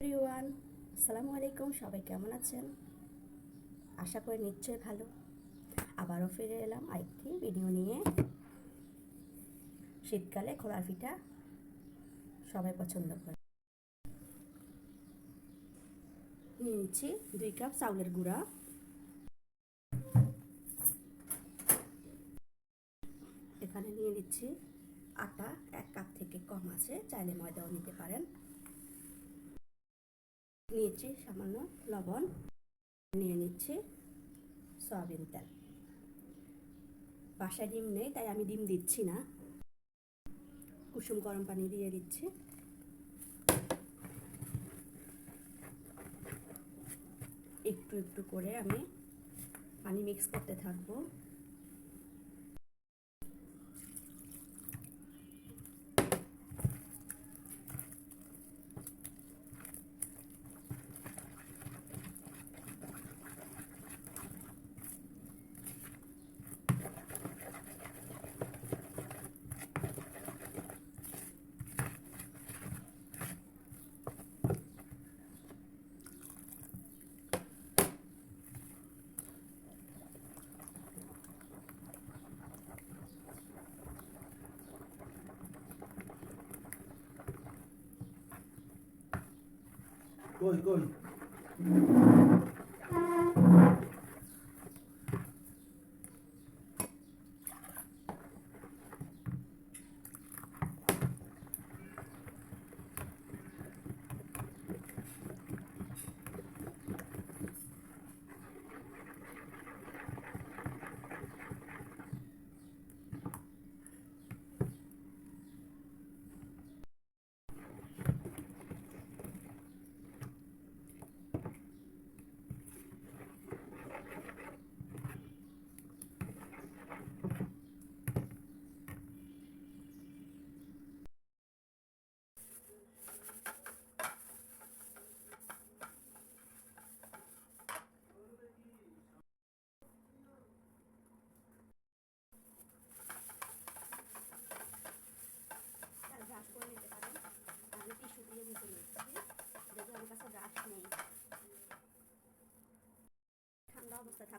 Everyone, আসসালামু আলাইকুম, সবাই কেমন আছেন? আশা করি নিশ্চয়ই ভালো। আবারও ফিরে এলাম আরেকটি ভিডিও নিয়ে। শীতকালে খোলার পিঠা সবাই পছন্দ করে। নিয়ে নিচ্ছি দুই কাপ চাউলের গুঁড়া। এখানে নিয়ে নিচ্ছি আটা, এক কাপ থেকে কম আছে, চাইলে ময়দাও নিতে পারেন। নিয়েছি সামান্য লবণ। নিয়ে নিচ্ছি সয়াবিন তেল। বাসায় ডিম নেই, তাই আমি ডিম দিচ্ছি না। কুসুম গরম পানি দিয়ে দিচ্ছি। একটু একটু করে আমি পানি মিক্স করতে থাকব। Goal, goal.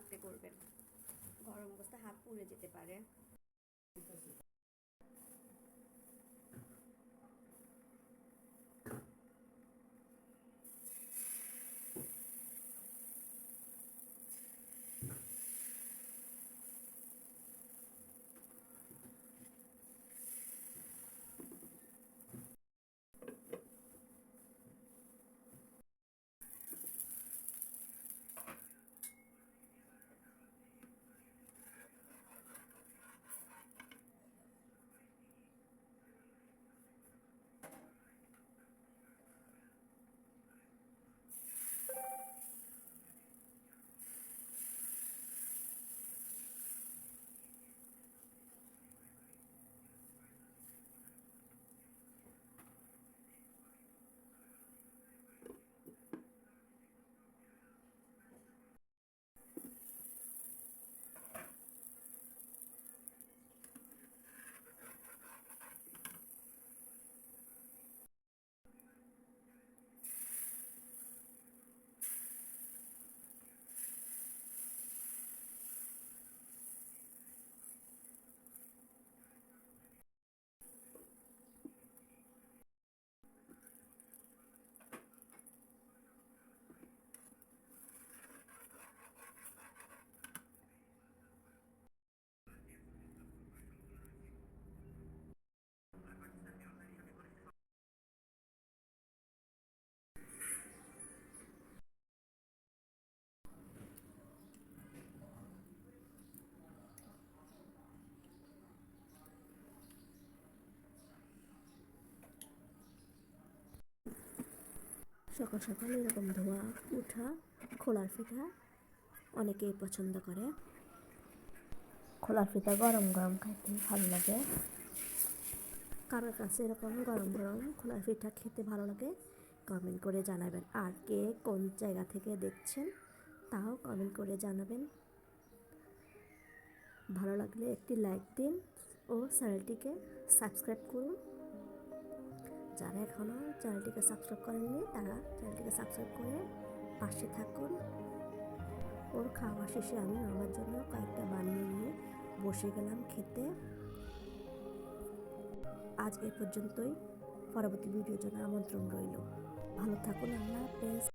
থাকতে করবেন। গরম অবস্থায় হাত পুড়ে যেতে পারে। সকাল সকাল এরকম ধোয়া উঠা খোলার পিঠা অনেকেই পছন্দ করে। খোলার পিঠা গরম গরম খাইতে ভালো লাগে। কারোর কাছে এরকম গরম গরম খোলার পিঠা খেতে ভালো লাগে কমেন্ট করে জানাবেন। আর কে কোন জায়গা থেকে দেখছেন তাও কমেন্ট করে জানাবেন। ভালো লাগলে একটি লাইক দিন ও চ্যানেলটিকে সাবস্ক্রাইব করুন। যারা এখনও চ্যানেলটিকে সাবস্ক্রাইব করেননি, তারা চ্যানেলটিকে সাবস্ক্রাইব করে পাশে থাকুন। ওর খাওয়া শেষে আমি আমার জন্য কয়েকটা বানিয়ে নিয়ে বসে গেলাম খেতে। আজ এ পর্যন্তই। পরবর্তী ভিডিওর জন্য আমন্ত্রণ রইল। ভালো থাকুন আল্লাহ হাফেজ।